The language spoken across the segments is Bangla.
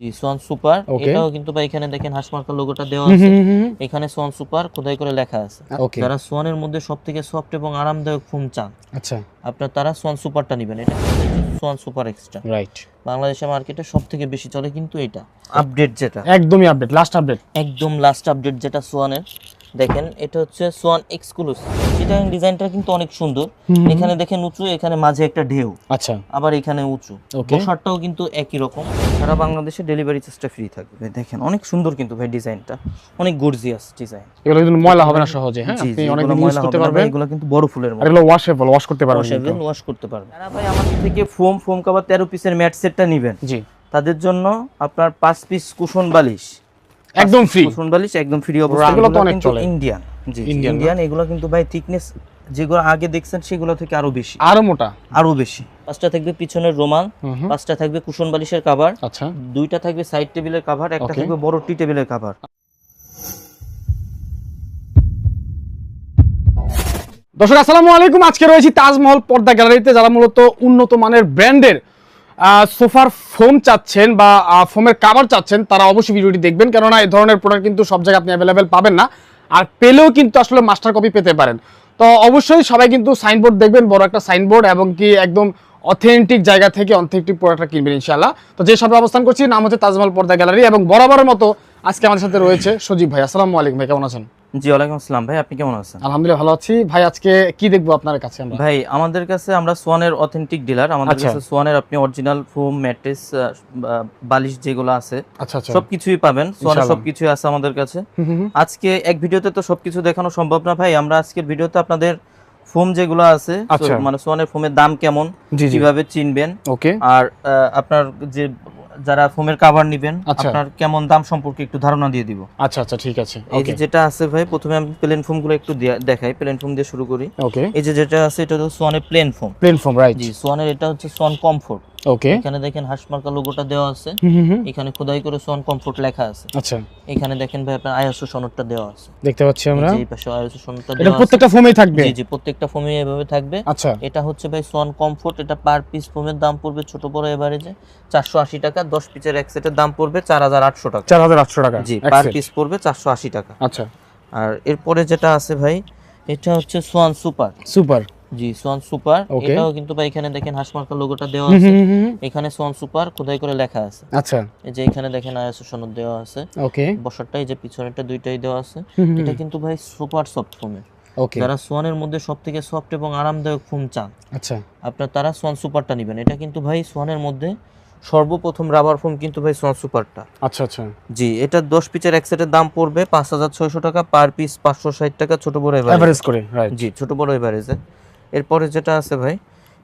সোয়ান সুপার এটাও কিন্তু ভাই এখানে দেখেন লোগোটা দেওয়া আছে। এখানে সোয়ান সুপার খোদাই করে লেখা আছে। যারা সোয়ানের মধ্যে সফট এবং আরামদায়ক ফোম চান আচ্ছা। আপনার তারা সোয়ান সুপারটা নেবেন। এটা সোয়ান সুপার এক্সট্রা রাইট বাংলাদেশের মার্কেটে সব থেকে বেশি চলে কিন্তু এটা। আপডেট যেটা। একদমই আপডেট লাস্ট আপডেট একদম লাস্ট আপডেট যেটা সোয়ানের দেখেন এটা হচ্ছে সোয়ান এক্সক্লুসিভ এটা ডিজাইনটা কিন্তু অনেক সুন্দর। এখানে দেখেন উঁচু এখানে মাঝে একটা ঢেউ। আচ্ছা। আবার এখানে উঁচু. বসারটাও কিন্তু একই রকম। সারা বাংলাদেশে ডেলিভারি চার্জটা ফ্রি থাকবে। দেখেন অনেক সুন্দর কিন্তু ভাই ডিজাইনটা। অনেক গর্জিয়াস ডিজাইন এগুলো কিন্তু ময়লা হবে না সহজে হ্যাঁ? আপনি অনেক ইউজ করতে পারবেন। এগুলো কিন্তু বড় ফুলের আর মতো এগুলো ওয়াশেবল ওয়াশ করতে পারবেন ওয়াশেবল ওয়াশ করতে পারবেন। যারা ভাই আমাদের থেকে ফোম ফোম কভার তেরো পিসের ম্যাট সেটটা নেবেন। জি। তাদের জন্য আপনার পাঁচ পিস কুশন বালিশ। একদম ফ্রি কুশন বালিশ একদম ফ্রি অবস্থা। এগুলো তো অনেক কিন্তু চলে। ইন্ডিয়ান জি ইন্ডিয়ান এগুলো কিন্তু ভাই থিকনেস যেগুলো আগে দেখছেন সেগুলো থেকে আরও বেশি। আরও মোটা। আরও বেশি। পাঁচটা থাকবে পিছনের রোমাল। পাঁচটা থাকবে কুশন বালিশের কাভার আচ্ছা। দুইটা থাকবে সাইড টেবিলের কাভার একটা থাকবে বড় টি টেবিলের কাভার দর্শক আসসালামু আলাইকুম। আজকে রয়েছি তাজমহল পর্দা গ্যালারিতে যারা মূলত উন্নত মানের ব্র্যান্ডের সোফার ফোম চাচ্ছেন বা ফোমের কাভার চাচ্ছেন, তারা অবশ্যই ভিডিওটি দেখবেন। কেননা এই ধরনের প্রোডাক্ট কিন্তু সব জায়গায় আপনি অ্যাভেলেবেল পাবেন না। আর পেলেও কিন্তু আসলে মাস্টার কপি পেতে পারেন। তো অবশ্যই সবাই কিন্তু সাইনবোর্ড দেখবেন, বড় একটা সাইনবোর্ড এবং কি একদম অথেন্টিক জায়গা থেকে অথেন্টিক প্রোডাক্টটা কিনবেন, ইনশাআল্লাহ। তো যে সবে অবস্থান করছি, নাম হচ্ছে তাজমহল পর্দা গ্যালারি এবং বরাবরের মতো আজকে আমাদের সাথে রয়েছে সজীব ভাই। আসসালামু আলাইকুম ভাই, কেমন আছেন? জি ওয়ালাইকুম আসসালাম। ভাই আপনি কেমন আছেন? আলহামদুলিল্লাহ ভালো আছি। ভাই আজকে কি দেখব আপনার কাছে আমরা? ভাই আমাদের কাছে আমরা সোয়ানের অথেন্টিক ডিলার আমাদের আচ্ছা। কাছে সোয়ানের আপনি অরিজিনাল ফোম ম্যাট্রেস বালিশ যেগুলো আছে আচ্ছা আচ্ছা। সবকিছুই পাবেন। সোয়ানের সবকিছুই আছে আমাদের কাছে। আজকে এক ভিডিওতে তো সবকিছু দেখানো সম্ভব না ভাই। আমরা আজকের ভিডিওতে আপনাদের ফোম যেগুলো আছে। মানে সোয়ানের ফোমের দাম কেমন কীভাবে চিনবেন ওকে। আর আপনার যে যারা ফোমের কাভার নেবেন। আপনার কেমন দাম সম্পর্কে একটু ধারণা দিয়ে দিব। আচ্ছা আচ্ছা ঠিক আছে। এই যে যেটা আছে ভাই প্রথমে আমি প্লেন ফোমগুলো একটু দেখাই প্লেন ফোম দিয়ে শুরু করি। ওকে এই যে যেটা আছে এটা হচ্ছে সোয়ানের plain foam plain foam right জি সোয়ানের এটা হচ্ছে সোয়ান কমফোর্ট ওকে এখানে দেখেন হাসমার্কা লোগোটা দেওয়া আছে। এখানে খোদাই করে সোয়ান কমফোর্ট লেখা আছে। আচ্ছা। এখানে দেখেন ভাই আপনার আইএসও সনদটা দেওয়া আছে। দেখতে পাচ্ছি আমরা। এই পাশে আইএসও সনদটা দেওয়া আছে। প্রত্যেকটা ফোমেই থাকবে? জি জি প্রত্যেকটা ফোমে এভাবে থাকবে। আচ্ছা। এটা হচ্ছে ভাই সোয়ান কমফোর্ট এটা পার পিস ফোমের দাম পড়বে ছোট বড় এভারেজে চারশো আশি টাকা দশ পিসের এক সেটের দাম পড়বে চার হাজার আটশো টাকা। চার হাজার আটশো টাকা। জি পার পিস পড়বে চারশো আশি টাকা। আচ্ছা। আর এরপরে যেটা আছে ভাই এটা হচ্ছে সোয়ান সুপার সুপার জি সোয়ান সুপার এটাও কিন্তু ভাই এখানে দেখেন হাসমার্কা লোগোটা দেওয়া আছে। এখানে সোয়ান সুপার খোদাই করে লেখা আছে। আচ্ছা। এই যে এখানে দেখেন আইএসও সনদ দেওয়া আছে। ওকে বসারটা এই যে পিছনেরটা দুইটাই দেওয়া আছে। এটা কিন্তু ভাই সুপার সফট ফোমের যারা সোয়ানের মধ্যে সব থেকে সফট এবং আরামদায়ক ফোম চান আচ্ছা। আপনার তারা সোয়ান সুপারটা নেবেন। এটা কিন্তু ভাই সোয়ানের মধ্যে সর্বপ্রথম রাবার ফোম কিন্তু ভাই সোয়ান সুপারটা আচ্ছা আচ্ছা। জি এটা দশ পিসের এক সেটের দাম পড়বে পাঁচ হাজার ছয়শো টাকা পার পিস পাঁচশো ষাট টাকা ছোট বড় এভারেজ এভারেজ করে রাইট জি ছোট বড় এভারেজে এরপরে যেটা আছে ভাই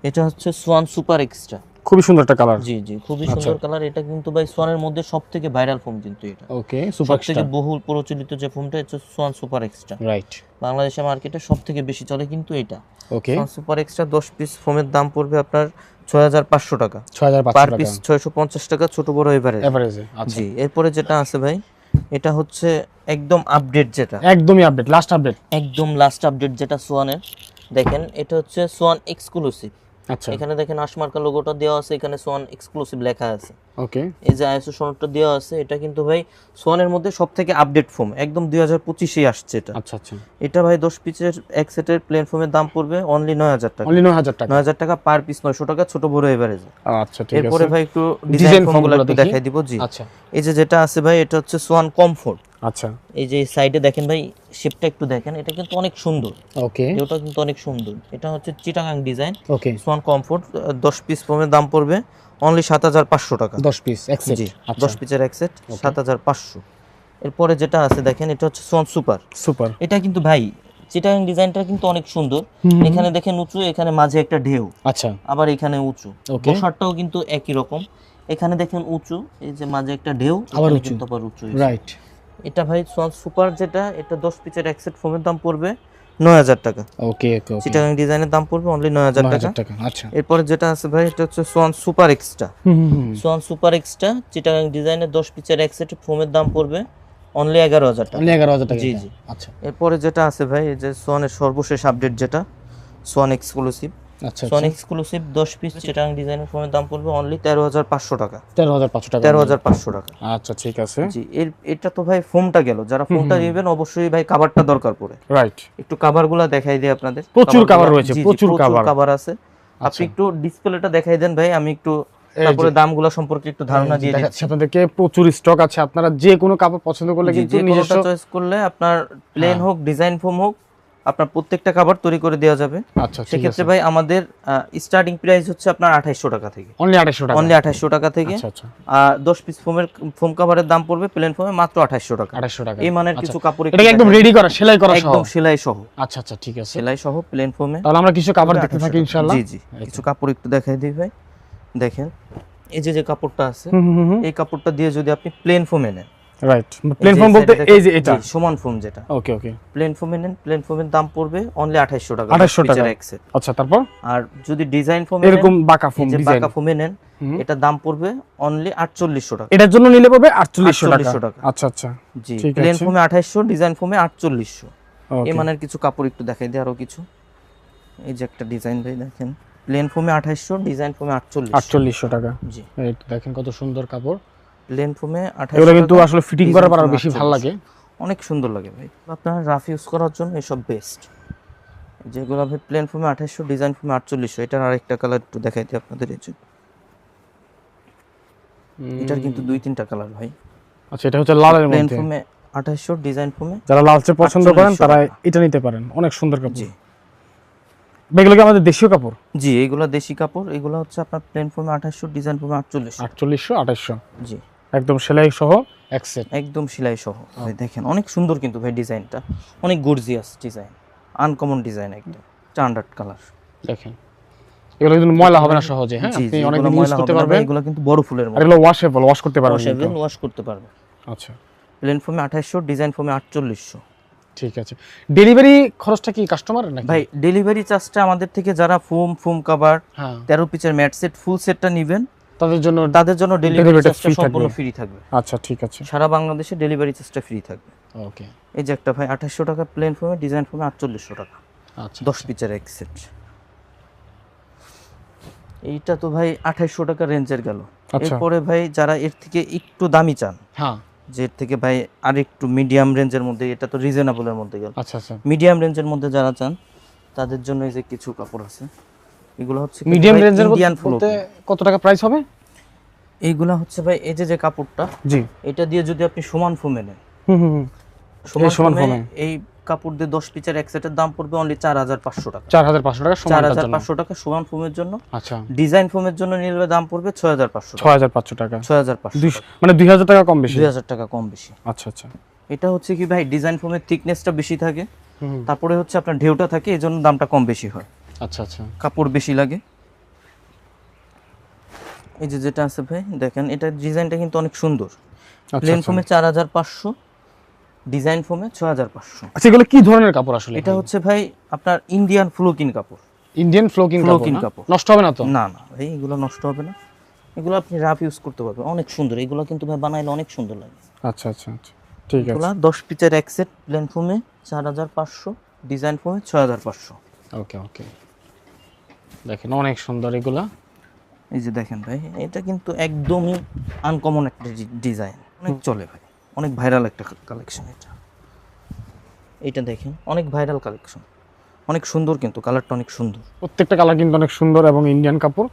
এটা হচ্ছে সোয়ান সুপার এক্সট্রা খুবই সুন্দর একটা কালার জি জি খুবই আচ্ছা। সুন্দর কালার এটা কিন্তু ভাই সোয়ানের মধ্যে সব থেকে ভাইরাল ফোম কিন্তু এটা। ওকে সুপার থেকে বহুল প্রচলিত যে ফোমটা হচ্ছে সোয়ান সুপার এক্সট্রা রাইট বাংলাদেশের মার্কেটে সব থেকে বেশি চলে কিন্তু এটা। ওকে সোয়ান সুপার এক্সট্রা দশ পিস ফোমের দাম পড়বে আপনার ছয় হাজার পাঁচশো টাকা। ছয় হাজার পার পিস টাকা। ছয়শো পঞ্চাশ টাকা ছোট বড় এভারেজ এভারেজে আচ্ছা। জি এরপরে যেটা আছে ভাই এটা হচ্ছে একদম আপডেট যেটা। একদমই আপডেট লাস্ট আপডেট একদম লাস্ট আপডেট যেটা সোয়ানের দেখেন এটা হচ্ছে সোয়ান এক্সক্লুসিভ আচ্ছা। এখানে দেখেন আশমার্কা লোগোটা দেওয়া আছে এখানে সোয়ান এক্সক্লুসিভ লেখা আছে। ওকে এই যে আইএসও সনদটা দেওয়া আছে এটা কিন্তু ভাই সোয়ানের মধ্যে সব থেকে আপডেট ফোম একদম দুই হাজার পঁচিশেই আসছে এটা। আচ্ছা আচ্ছা। এটা ভাই দশ পিসের এক সেটের প্লেন ফোমের দাম পড়বে অনলি নয় হাজার টাকা। অনলি নয় হাজার টাকা। নয় হাজার টাকা পার পিস নয়শো টাকা ছোট বড় এভারেজে আচ্ছা ঠিক এরপরে ভাই একটু ডিজাইন form ফর্মগুলো গুলো একটু দেখাই দিব জি। আচ্ছা। এই যে যেটা আছে ভাই এটা হচ্ছে সোয়ান কমফোর্ট আচ্ছা। এই যে সাইডে দেখেন ভাই শেপটা একটু দেখেন এটা কিন্তু অনেক সুন্দর। ওকে। এটা কিন্তু অনেক সুন্দর। এটা হচ্ছে Chittagong design okay. Swan comfort দশ পিস ফোমের দাম পড়বে। অনলি সাত হাজার পাঁচশো টাকা। দশ পিস জি আচ্ছা। দশ পিসের এক সেট সাত হাজার পাঁচশো। এরপরে যেটা আছে দেখেন এটা হচ্ছে সোয়ান সুপার সুপার এটা কিন্তু ভাই চিটাগাং ডিজাইনটা কিন্তু অনেক সুন্দর। এখানে দেখেন উঁচু এখানে মাঝে একটা ঢেউ। আচ্ছা। আবার এখানে উঁচু. বসারটাও কিন্তু একই রকম। এখানে দেখেন উঁচু এই যে মাঝে একটা ঢেউ আবার উঁচু। আবার উঁচু রাইট এটা ভাই সোয়ান সুপার যেটা এটা দশ পিসের এক সেট ফোমের দাম পড়বে নয় হাজার টাকা। ওকে চিটাগাং ডিজাইনের দাম পড়বে অনলি নয় হাজার টাকা। আচ্ছা। এরপরে যেটা আছে ভাই এটা হচ্ছে সোয়ান সুপার এক্সট্রা হুম হুম হুম সোয়ান সুপার এক্সট্রা চিটাগাং ডিজাইনের দশ পিচের এক সেট ফোমের দাম পড়বে অনলি এগারো হাজার টাকা। এগারো হাজার টাকা। জি, জি। আচ্ছা। এরপরে যেটা আছে ভাই যে সোয়ানের সর্বশেষ আপডেট যেটা সোয়ান এক্সক্লুসিভ আচ্ছা এক্সক্লুসিভ দশ পিস চিটাং ডিজাইনের ফোনের দাম পড়বে অনলি তেরো হাজার পাঁচশো টাকা। তেরো হাজার পাঁচশো টাকা। তেরো হাজার পাঁচশো টাকা। আচ্ছা ঠিক আছে। জি এর এটা তো ভাই ফোমটা গেল। যারা ফোমটা নেবেন অবশ্যই ভাই কাভারটা দরকার পড়ে। রাইট একটু কাভারগুলা দেখাই দিই আপনাদের। প্রচুর রয়েছে, প্রচুর। কাভার আছে। আপনি আচ্ছা। একটু ডিসপ্লেটা দেখাই দেন ভাই আমি একটু তারপরে দামগুলো সম্পর্কে একটু ধারণা দিয়ে দিচ্ছি। আপনাদেরকে প্রচুর স্টক আছে। আপনারা যে কোনো কাপড় পছন্দ করলে কিন্তু নিজস্ব চয়েস করলে আপনার প্লেন হ্যাঁ। হোক ডিজাইন ফোম হোক আপনার প্রত্যেকটা কাভার তৈরি করে দেওয়া যাবে। আচ্ছা ঠিক আছে। সেক্ষেত্রে ভাই আমাদের স্টার্টিং প্রাইস হচ্ছে আপনার আঠাইশশো টাকা থেকে। অনলি আড়াইশো টাকা। অনলি আঠাইশশো টাকা থেকে। আচ্ছা আচ্ছা। আর দশ পিস ফোমের ফোম কাভারের দাম পড়বে প্লেন ফোমে মাত্র আঠাইশশো টাকা। আড়াইশো টাকা। এই মানের আচ্ছা। কিছু কাপড় এটাকে একদম রেডি করা সেলাই করা সহ। একদম সেলাই সহ। আচ্ছা আচ্ছা ঠিক আছে। সেলাই সহ প্লেন ফোমে তাহলে আমরা কিছু কাপড় দেখতে থাকি ইনশাআল্লাহ। জি জি। কিছু কাপড় একটু দেখাই দিই ভাই। দেখেন এই যে যে কাপড়টা আছে এই কাপড়টা দিয়ে যদি আপনি প্লেন ফোমে নেন রাইট প্লেন ফর্ম বলতে এই যে এটা। সমান ফোম যেটা। ওকে ওকে প্লেন ফোমে নেন প্লেন ফোমের দাম পড়বে অনলি আঠাইশশো টাকা। 2800 টাকা। আচ্ছা তারপর? আর যদি ডিজাইন এরকম বাঁকা যে ডিজাইন বাঁকা ফোমে নেন এটা দাম পড়বে অনলি আটচল্লিশশো টাকা। এটার জন্য নিলে পড়বে 4800 টাকা। আচ্ছা আচ্ছা। G plan. ফোমে আঠাইশশো ডিজাইন ফোমে আটচল্লিশশো। ওকে এই মানের কিছু কাপড় একটু দেখাই দিই আরও কিছু। এই যে একটা ডিজাইন ভাই দেখেন। প্লেন ফোমে আঠাইশশো ডিজাইন ফোমে আটচল্লিশ আটচল্লিশশো। টাকা। জি। দেখেন কত সুন্দর কাপড়। প্লেন ফোমে এগুলো কিন্তু আসলে ফিটিং করার পর বেশি ভালো লাগে। অনেক সুন্দর লাগে ভাই। আপনার রাফ ইউজ করার জন্য এসব বেস্ট যেগুলো ভাই প্লেন ফোমে আঠাইশশো ডিজাইন ফোমে আটচল্লিশশো এটার আরেকটা কালার একটু দেখাই দিই আপনাদের এই এটার কিন্তু দুই তিনটা কালার ভাই। আচ্ছা এটা হচ্ছে লালের প্লেন মধ্যে। ফোমে আঠাইশশো ডিজাইন ফোমে যারা লালচে পছন্দ করেন তারা এটা নিতে পারেন। অনেক সুন্দর কাপড়। জি। এগুলো কি আমাদের দেশীয় কাপড়? জি এইগুলো দেশি কাপড়। এগুলো হচ্ছে আপনার প্লেন ফোমে আঠাইশশো ডিজাইন ফোমে আটচল্লিশশো। আটচল্লিশশো আঠাইশশো। জি। একদম সেলাই সহ এক সেট একদম সেলাই সহ। ভাই দেখেন অনেক সুন্দর কিন্তু ভাই ডিজাইনটা। অনেক গর্জিয়াস ডিজাইন আনকমন ডিজাইন একদম। স্ট্যান্ডার্ড কালার দেখেন। এগুলো কিন্তু ময়লা হবে না সহজে হ্যাঁ? আপনি অনেক এগুলো ইউজ করতে পারবেন। এগুলো কিন্তু বড় ফুলের মতো। এগুলো ওয়াশেবল ওয়াশ করতে পারবেন ওয়াশেবল ওয়াশ করতে পারবে আচ্ছা। প্লেন ফোমে আঠাইশশো ডিজাইন ফোমে আটচল্লিশশো। ঠিক আছে। ডেলিভারি খরচটা কি কাস্টমার নাকি? ভাই ডেলিভারি চার্জটা আমাদের থেকে যারা ফোম ফোম কাভার হ্যাঁ। তেরো পিসের ম্যাট সেট ফুল সেটটা নেবেন। তাদের জন্য তাদের জন্য ডেলিভারি চার্জটা সম্পূর্ণ ফ্রি থাকবে। আচ্ছা ঠিক আছে। সারা বাংলাদেশে ডেলিভারি চার্জটা ফ্রি থাকবে। ওকে এই যে একটা ভাই আঠাশশো টাকা প্লেন ফোমে ডিজাইন ফোমে আটচল্লিশশো টাকা। আচ্ছা। দশ পিসের এক সেট এইটা তো ভাই আঠাইশশো টাকা রেঞ্জের গেল। আচ্ছা। এরপরে ভাই যারা এর থেকে একটু দামি চান হ্যাঁ। যে এর থেকে ভাই আর একটু মিডিয়াম রেঞ্জের মধ্যে এটা তো রিজনেবলের মধ্যে গেল। আচ্ছা আচ্ছা। মিডিয়াম রেঞ্জের মধ্যে যারা চান তাদের জন্য এই যে কিছু কাপড় আছে এগুলো হচ্ছে মিডিয়াম রেঞ্জের বলতে কত টাকা প্রাইস হবে? এইগুলা হচ্ছে ভাই এই যে যে কাপড়টা জি। এটা দিয়ে যদি আপনি সমান ফোমে নেন। হুম হুম সমান সমান ফোমে। এই কাপড় দিয়ে দশ পিসের এক সেটের দাম পড়বে অনলি চার হাজার পাঁচশো টাকা। চার হাজার পাঁচশো টাকা চার হাজার পাঁচশো টাকা সমান ফোমের জন্য। আচ্ছা। ডিজাইন ফোমের জন্য নিলে দাম পড়বে ছয় হাজার পাঁচশো ছয় হাজার পাঁচশো টাকা। ছয় হাজার পাঁচশো মানে দুই হাজার টাকা কম বেশি? দুই হাজার টাকা কম বেশি। আচ্ছা আচ্ছা। এটা হচ্ছে কি ভাই ডিজাইন ফোমের থিকনেসটা বেশি থাকে। হুম তারপরে হচ্ছে আপনার ঢেউটা থাকে এই জন্য দামটা কম বেশি হয়। আচ্ছা আচ্ছা। কাপড় বেশি লাগে। এই যে যেটা আছে ভাই দেখেন এটা ডিজাইনটা কিন্তু অনেক সুন্দর। আচ্ছা প্লেন আচ্ছা। ফোমে চার হাজার পাঁচশো ডিজাইন ফোমে ছয় হাজার পাঁচশো। আচ্ছা এগুলো কি ধরনের কাপড় আসলে এটা হচ্ছে ভাই আপনার ইন্ডিয়ান ফ্লোকিন কাপড়। ইন্ডিয়ান ফ্লোকিং Flowking কাপড়। নষ্ট হবে না তো? না না ভাই এগুলো নষ্ট হবে না। এগুলো আপনি রাফ ইউজ করতে পারবেন। অনেক সুন্দর। এগুলো কিন্তু ভাই বানাইলে অনেক সুন্দর লাগে। আচ্ছা আচ্ছা আচ্ছা। ঠিক আছে। এগুলো দশ পিচের এক সেট প্লেন ফোমে চার হাজার পাঁচশো ডিজাইন ফোমে ছয় হাজার পাঁচশো। ওকে ওকে দেখেন অনেক সুন্দর এগুলা। এই যে দেখেন ভাই এটা কিন্তু একদমই আনকমন একটা ডিজাইন অনেক চলে ভাই অনেক ভাইরাল একটা কালেকশন এটা। এটা দেখেন অনেক ভাইরাল কালেকশন অনেক সুন্দর কিন্তু কালারটা অনেক সুন্দর। প্রত্যেকটা কালার কিন্তু অনেক সুন্দর এবং ইন্ডিয়ান কাপড়।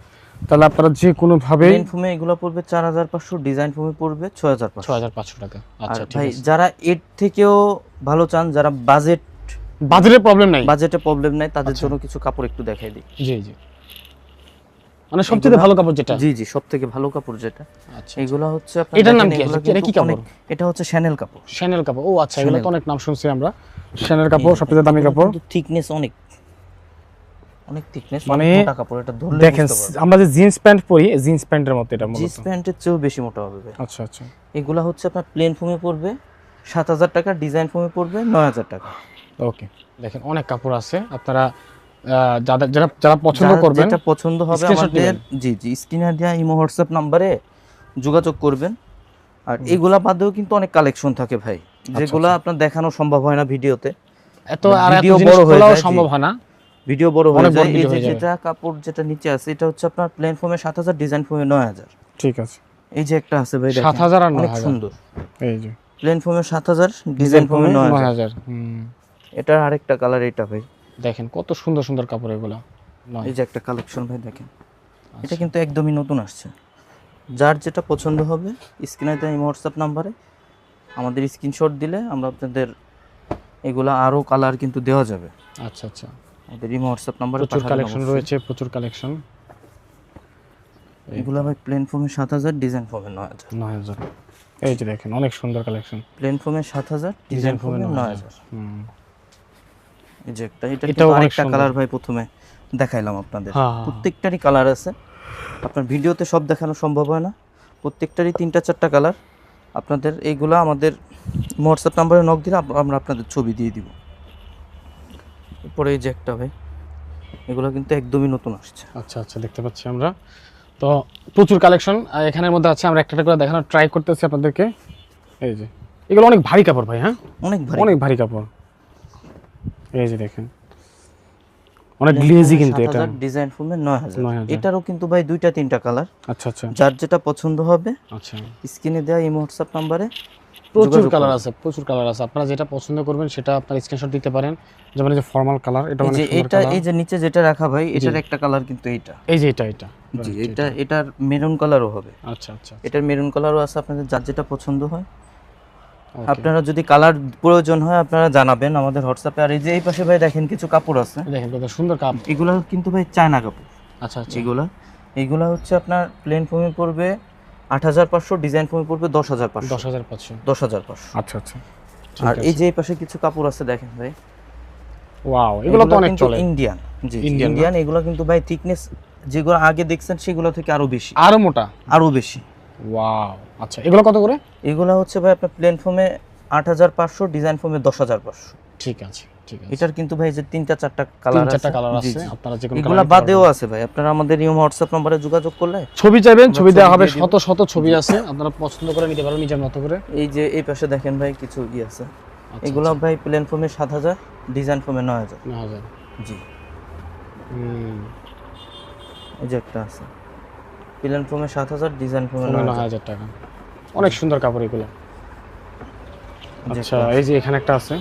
তাহলে আপনারা যে কোনো ভাবে প্লেন ফোমে এগুলো পড়বে চার হাজার পাঁচশো ডিজাইন ফোমে পড়বে ছয় হাজার পাঁচশো। ছয় হাজার পাঁচশো টাকা। আর আচ্ছা ঠিক ভাই আছে। যারা এর থেকেও ভালো চান যারা বাজেট বাজারের প্রবলেম নাই? বাজেটে প্রবলেম নাই তাদের আচ্ছা। জন্য কিছু কাপড় একটু দেখাই দিই। জি জি। মানে সবচেয়ে ভালো কাপড় যেটা? জি জি সব থেকে ভালো কাপড় যেটা। আচ্ছা এগুলো হচ্ছে আপনার এটার নাম কি? এটা কি কাপড়? এটা হচ্ছে শ্যানেল কাপড়। শ্যানেল কাপড়। ও আচ্ছা এগুলো তো অনেক নাম শুনছি আমরা। শ্যানেল কাপড় সবচেয়ে দামি কাপড়। থিকনেস অনেক। অনেক থিকনেস মানে মোটা কাপড় এটা ধরলে দেখেন আমরা যে জিন্স প্যান্ট পরি জিন্স প্যান্টের মতো এটা জিন্স প্যান্টের চেয়েও বেশি মোটা হবে আচ্ছা আচ্ছা। এগুলা হচ্ছে আপনার প্লেন ফোমে পড়বে সাত হাজার টাকা ডিজাইন ফোমে পড়বে নয় হাজার টাকা। ওকে দেখেন অনেক কাপড় আছে। আপনারা যাদের যারা যারা পছন্দ করবেন যেটা পছন্দ হবে আমাদের জি জি স্ক্রিনে দেওয়া ইমো হোয়াটসঅ্যাপ নাম্বারে যোগাযোগ করবেন। আর এগুলা বাদেও কিন্তু অনেক কালেকশন থাকে ভাই যেগুলা আপনার দেখানো সম্ভব হয় না ভিডিওতে। এত আর এত ভিডিও বড় হয়ে যায়, সম্ভব হয় না। ভিডিও বড় হয়ে যায়। এই যে যেটা কাপড় যেটা নিচে আছে এটা হচ্ছে আপনার প্লেন সাত হাজার ডিজাইন ফোমে নয় হাজার। ঠিক আছে। এই যে একটা আছে ভাই দেখেন, 7,000 আর অনেক 9,000 সুন্দর। এই যে। প্লেন সাত হাজার ডিজাইন হাজার। হাজার হুম। এটার আরেকটা কালার এটা ভাই। দেখেন কত সুন্দর সুন্দর কাপড় এগুলো। এই যে একটা কালেকশন ভাই দেখেন। এটা কিন্তু একদমই নতুন আসছে। যার যেটা পছন্দ হবে স্ক্রিনে দেয় হোয়াটসঅ্যাপ নাম্বারে আমাদের স্ক্রিনশট দিলে আমরা আপনাদের এগুলা আরও কালার কিন্তু দেওয়া যাবে। আচ্ছা আচ্ছা। আমাদের ইমো হোয়াটসঅ্যাপ নাম্বারে প্রচুর কালেকশন রয়েছে প্রচুর কালেকশন এগুলো ভাই প্লেন ফোমে সাত হাজার ডিজাইন ফর্মে নয় হাজার। নয় হাজার। এই যে দেখেন অনেক সুন্দর কালেকশন প্লেন ফোমে সাত হাজার ডিজাইন ফোমে নয় হাজার। হুম। এই যে একটা এটা এটাও আরেকটা কালার ভাই প্রথমে দেখাইলাম আপনাদের। হ্যাঁ। প্রত্যেকটারই কালার আছে। আপনার ভিডিওতে সব দেখানো সম্ভব হয় না। প্রত্যেকটারই তিনটা চারটা কালার আপনাদের এইগুলা আমাদের হোয়াটসঅ্যাপ নাম্বারে নক দিলে আমরা আপনাদের ছবি দিয়ে দিব। এরপরে এই যে একটা ভাই এগুলো কিন্তু একদমই নতুন আসছে। আচ্ছা আচ্ছা দেখতে পাচ্ছি আমরা। তো প্রচুর কালেকশন এখানের মধ্যে আছে আমরা একটা একটা করে দেখানোর ট্রাই করতেছি আপনাদেরকে। এই যে এগুলো অনেক ভারী কাপড় ভাই হ্যাঁ? অনেক ভারী। অনেক ভারী কাপড়। এই যে দেখেন। অনেক গ্লেজি কিন্তু এটা। ডিজাইন ফোমে 9,000 এটারও কিন্তু ভাই দুইটা তিনটা কালার আচ্ছা আচ্ছা। যার যেটা পছন্দ হবে আচ্ছা। স্ক্রিনে দেওয়া এই হোয়াটসঅ্যাপ নাম্বারে প্রচুর কালার আছে প্রচুর কালার আছে। আপনারা যেটা পছন্দ করবেন সেটা আপনার স্ক্রিনশট দিতে পারেন। যেমন এই যে ফর্মাল কালার এটা সুন্দর এটা এই যে নিচে যেটা রাখা ভাই এটার একটা কালার কিন্তু এইটা। এই যে এটা এটা। জি এটা এটার মেরুন কালারও হবে। আচ্ছা আচ্ছা এটার মেরুন কালারও আছে আপনাদের যার যেটা পছন্দ হয়. আপনারা যদি কালার প্রয়োজন হয় আপনারা জানাবেন আমাদের হোয়াটসঅ্যাপে আর এই যে এই পাশে ভাই দেখেন কিছু কাপড় আছে। দেখেন কত সুন্দর কাপ। এগুলো কিন্তু ভাই চায়না কাপড়। আচ্ছা আচ্ছা। এগুলা এগুলা হচ্ছে আপনার প্লেন ফোমে পড়বে আট হাজার পাঁচশো ডিজাইন ফোমে পড়বে দশ হাজার পাঁচশো। দশ হাজার পাঁচশো। দশ হাজার পাঁচশো। আচ্ছা আচ্ছা। আর এই যে এই পাশে কিছু কাপড় আছে দেখেন ভাই। ওয়াও এগুলো তো অনেক চলে। ইন্ডিয়ান জি ইন্ডিয়ান এগুলো কিন্তু ভাই থিকনেস যেগুলো আগে দেখছেন সেগুলো থেকে আরও বেশি। আরও মোটা? আরও বেশি। ওয়াও আচ্ছা এগুলো কত করে? এগুলো হচ্ছে ভাই আপনার প্লেন ফোমে আট হাজার পাঁচশো ডিজাইন ফোমে দশ হাজার পাঁচশো। ঠিক আছে ঠিক আছে। এটার কিন্তু ভাই যে তিনটা চারটা কালার চারটা কালার আছে আপনারা যে কোনো এগুলা বাদেও আছে ভাই। আপনারা আমাদের ইউম হোয়াটসঅ্যাপ নম্বরে যোগাযোগ করলে ছবি চাইবেন ছবি দেওয়া হবে শত শত ছবি আছে আপনারা পছন্দ করে নিতে পারবেন নিজের মতো করে। এই যে এই পাশে দেখেন ভাই কিছু ই আছে। আচ্ছা, এগুলো ভাই প্লেন সাত হাজার ডিজাইন ফোমে নয় হাজার। জি। হুম, এই যে একটা আছে। প্লেন সাত হাজার ডিজাইন নয় হাজার। হাজার টাকা। অনেক সুন্দর কাপড় এগুলো। আচ্ছা এই যে এখানে একটা আছে।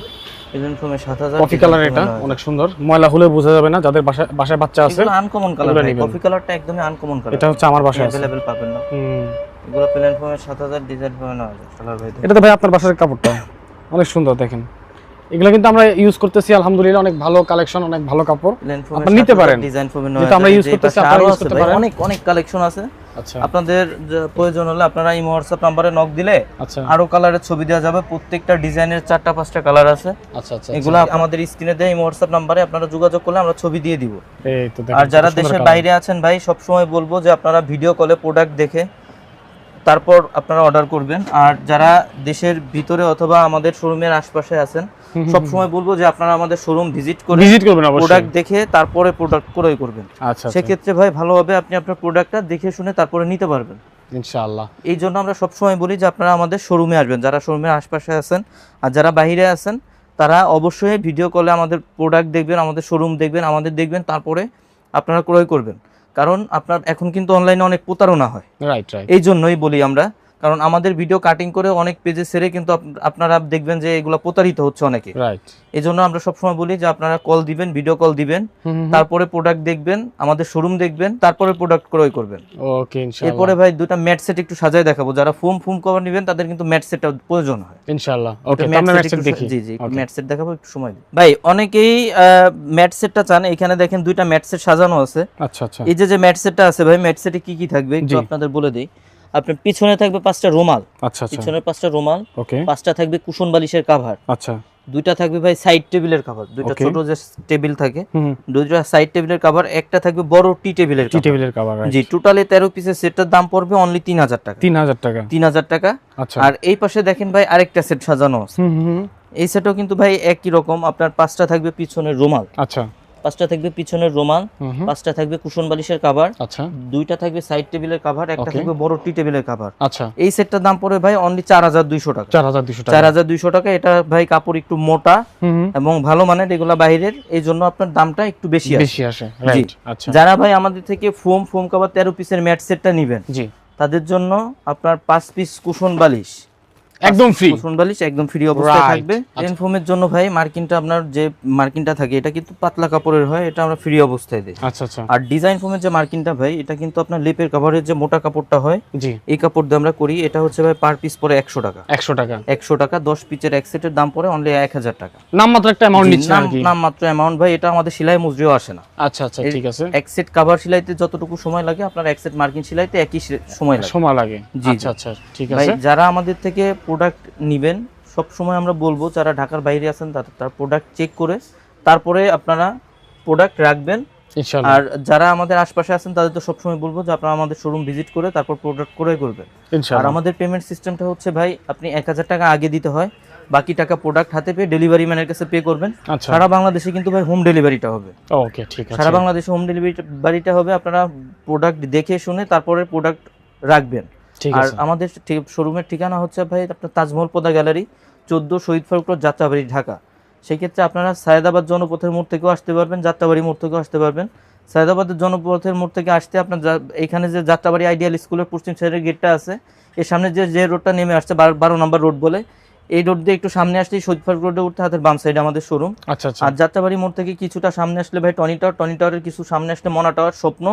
প্লেন সাত হাজার কফি কালার এটা অনেক সুন্দর। ময়লা হলে বোঝা যাবে না যাদের বাসায় বাসায় বাচ্চা আছে এগুলো আনকমন কালার কফি কালারটা একদমই আনকমন কালার এটা হচ্ছে আমার বাসায় অ্যাভেলেবেল পাবেন না। হুম, এগুলো প্লেন সাত হাজার ডিজাইন ফোমে নয় হাজার। কালার ভাই এটা তো ভাই আপনার বাসার কাপড়টা অনেক সুন্দর দেখেন। এগুলো কিন্তু আমরা ইউজ করতেছি আলহামদুলিল্লাহ অনেক ভালো কালেকশন অনেক ভালো কাপড়। আপনি নিতে পারেন। ডিজাইন ফোমে নয় আমরা যে করতেছি, আপনারা আছে করতে পারেন। অনেক অনেক কালেকশন আছে। আচ্ছা। আপনাদের প্রয়োজন হলে আপনারা এই হোয়াটসঅ্যাপ নাম্বারে নক দিলে আচ্ছা। আরও কালারের ছবি দেওয়া যাবে। প্রত্যেকটা ডিজাইনের চারটা পাঁচটা কালার আছে। আচ্ছা আচ্ছা এগুলো আমাদের স্ক্রিনে দেয় এই হোয়াটসঅ্যাপ নাম্বারে আপনারা যোগাযোগ করলে আমরা ছবি দিয়ে দিব। এই তো আর যারা দেশের বাইরে আছেন ভাই সবসময় বলব যে আপনারা ভিডিও কলে প্রোডাক্ট দেখে তারপর আপনারা অর্ডার করবেন। আর যারা দেশের ভিতরে অথবা আমাদের শোরুমের আশপাশে আছেন সবসময় বলব যে আপনারা আমাদের শোরুম ভিজিট করে ভিজিট করবেন অবশ্যই। প্রোডাক্ট দেখে তারপরে প্রোডাক্ট ক্রয় করবেন। আচ্ছা আচ্ছা। সেক্ষেত্রে ভাই ভালো হবে আপনি আপনার প্রোডাক্টটা দেখে শুনে তারপরে নিতে পারবেন। ইনশাআল্লাহ। এই জন্য আমরা সবসময় বলি যে আপনারা আমাদের শোরুমে আসবেন। যারা শোরুমের আশপাশে আছেন আর যারা বাইরে আছেন তারা অবশ্যই ভিডিও কলে আমাদের প্রোডাক্ট দেখবেন আমাদের শোরুম দেখবেন আমাদের দেখবেন তারপরে আপনারা ক্রয় করবেন। কারণ আপনার এখন কিন্তু অনলাইনে অনেক প্রতারণা হয়। রাইট রাইট এই জন্যই বলি আমরা কারণ আমাদের ভিডিও কাটিং করে অনেক পেজে সেরে কিন্তু আপনারা দেখবেন যে এগুলো প্রতারিত হচ্ছে অনেকে। এই জন্য আমরা সবসময় বলি যে আপনারা কল দিবেন ভিডিও কল দিবেন। তারপরে প্রোডাক্ট দেখবেন আমাদের শোরুম দেখবেন তারপরে প্রোডাক্ট ক্রয় করবেন। এরপরে ভাই দুটা ম্যাট সেট একটু সাজায় দেখাবো। যারা ফোম ফোম কভার নেবেন তাদের কিন্তু ম্যাট সেটটা প্রয়োজন হয়। ইনশাআল্লাহ। ওকে ম্যাট সেট দেখি। জি জি ম্যাট সেট দেখাবো একটু সময় দিন ভাই অনেকেই ম্যাট সেটটা চান এখানে দেখেন দুইটা ম্যাট সেট সাজানো আছে। আচ্ছা আচ্ছা। এই যে যে ম্যাট সেটটা আছে ভাই ম্যাট সেটে কি কি থাকবে একটু আপনাদের বলে দেই। আপনার পিছনে থাকবে পাঁচটা রুমাল। আচ্ছা আচ্ছা। পিছনে পাঁচটা রুমাল ওকে। পাঁচটা থাকবে কুশন বালিশের কাভার আচ্ছা। দুইটা থাকবে ভাই সাইড টেবিলের কাভার দুইটা ছোট যে টেবিল থাকে দুইটা সাইড টেবিলের কাভার একটা থাকবে বড় টি টেবিলের টি টেবিলের কভার জি টোটালি তেরো পিসের সেটটার দাম পড়বে অনলি তিন হাজার টাকা। তিন হাজার টাকা। তিন হাজার টাকা। আচ্ছা। আর এই পাশে দেখেন ভাই আরেকটা সেট সাজানো আছে। এই সেটও কিন্তু ভাই একই রকম আপনার পাঁচটা থাকবে পিছনের রুমাল। আচ্ছা। পাঁচটা থাকবে পিছনের হুম। পাঁচটা থাকবে কুশন বালিশের কাভার আচ্ছা। দুইটা থাকবে সাইড টেবিলের কাভার একটা থাকবে বড় টি টেবিলের কাভার আচ্ছা। এই সেটটার দাম পড়বে ভাই অনলি চার হাজার দুইশো টাকা। চার হাজার টাকা। দুইশো টাকা এটা ভাই কাপড় একটু মোটা। এবং ভালো মানের এগুলা বাইরের এই জন্য আপনার দামটা একটু বেশি আছে বেশি আসে রাইট আচ্ছা। যারা ভাই আমাদের থেকে ফোম ফোম কাভার তেরো পিসের ম্যাট সেটটা নিবেন জি। তাদের জন্য আপনার পাঁচ পিস কুশন বালিশ একদম ফ্রি কুশন বালিশ একদম ফ্রি অবস্থায় থাকবে। আচ্ছা। টেন ফোমের জন্য ভাই মার্কিনটা আপনার যে মার্কিনটা থাকে এটা কিন্তু পাতলা কাপড়ের হয় এটা আমরা ফ্রি অবস্থায় দিই। আচ্ছা আচ্ছা। আর ডিজাইন ফোমের যে মার্কিনটা ভাই এটা কিন্তু আপনার লেপের কাভারের যে মোটা কাপড়টা হয় জি। এই কাপড় দিয়ে আমরা করি এটা হচ্ছে ভাই পার পিস পরে একশো টাকা। একশো টাকা। একশো টাকা দশ পিসের এক সেটের দাম পড়ে অনলি এক হাজার টাকা। নামমাত্র একটা অ্যামাউন্ট নিচ্ছে আর নাম- কি। নামমাত্র অ্যামাউন্ট ভাই এটা আমাদের সেলাই মজুরিও আসে না। আচ্ছা আচ্ছা ঠিক আছে। এক সেট কাভার সেলাইতে যতটুকু সময় লাগে আপনার এক সেট মার্কিন সেলাইতে একই সময় লাগে। সময় লাগে। জি, আচ্ছা আচ্ছা ঠিক আছে। ভাই যারা আমাদের থেকে প্রোডাক্ট নিবেন সব সময় আমরা বলব যারা ঢাকার বাইরে আছেন তারা তার প্রোডাক্ট চেক করে তারপরে আপনারা প্রোডাক্ট রাখবেন। আর যারা আমাদের আশপাশে আছেন তাদের তো সবসময় বলব যে আপনারা আমাদের শোরুম ভিজিট করে তারপর প্রোডাক্ট করে করবেন। আর আমাদের পেমেন্ট সিস্টেমটা হচ্ছে ভাই আপনি এক হাজার টাকা আগে দিতে হয় বাকি টাকা প্রোডাক্ট হাতে পেয়ে ডেলিভারি ম্যানের কাছে পে করবেন। আচ্ছা। সারা বাংলাদেশে কিন্তু ভাই হোম ডেলিভারিটা হবে। ওকে ঠিক আছে। সারা বাংলাদেশে হোম ডেলিভারিটা হবে আপনারা প্রোডাক্ট দেখে শুনে তারপরে প্রোডাক্ট রাখবেন। আর আমাদের শোরুমের ঠিকানা হচ্ছে ভাই আপনার তাজমহল পদা গ্যালারি চোদ্দ শহীদ ফারুক রোড যাত্রাবাড়ি ঢাকা। সেই ক্ষেত্রে আপনারা সায়দাবাদ জনপথের মোড় থেকেও আসতে পারবেন যাত্রাবাড়ি মোড় থেকেও আসতে পারবেন। সায়দাবাদের জনপথের মোড় থেকে আসতে আপনার এখানে যে যাত্রাবাড়ি আইডিয়াল স্কুলের পশ্চিম সাইডের গেটটা আছে এর সামনে যে যে রোডটা নেমে আসছে বারো বারো নম্বর রোড বলে এই রোড দিয়ে একটু সামনে আসলেই শহীদ ফারুক রোডে উঠতে হাতের বাম সাইডে আমাদের শোরুম আচ্ছা আচ্ছা। আর যাত্রাবাড়ি মোড় থেকে কিছুটা সামনে আসলে ভাই টনি টাওয়ার টনি টাওয়ারের কিছু সামনে আসলে মনা টাওয়ার স্বপ্ন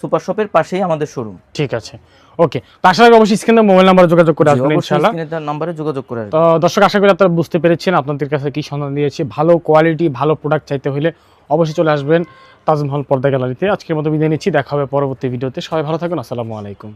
সুপার শপের পাশেই আমাদের শোরুম ঠিক আছে। ওকে আশা করি অবশ্যই স্ক্রিনে মোবাইল নাম্বার যোগাযোগ করে আসবেন ইনশাআল্লাহ। নাম্বারে যোগাযোগ করে আসবেন। তো দর্শক আশা করি আপনারা বুঝতে পেরেছেন আপনাদের কাছে কি সন্ধান দিয়েছি। ভালো কোয়ালিটি ভালো প্রোডাক্ট চাইতে হলে অবশ্যই চলে আসবেন তাজমহল পর্দা গ্যালারিতে আজকের মতো বিদায় নিচ্ছি দেখা হবে পরবর্তী ভিডিওতে সবাই ভালো থাকুন আসসালামু আলাইকুম।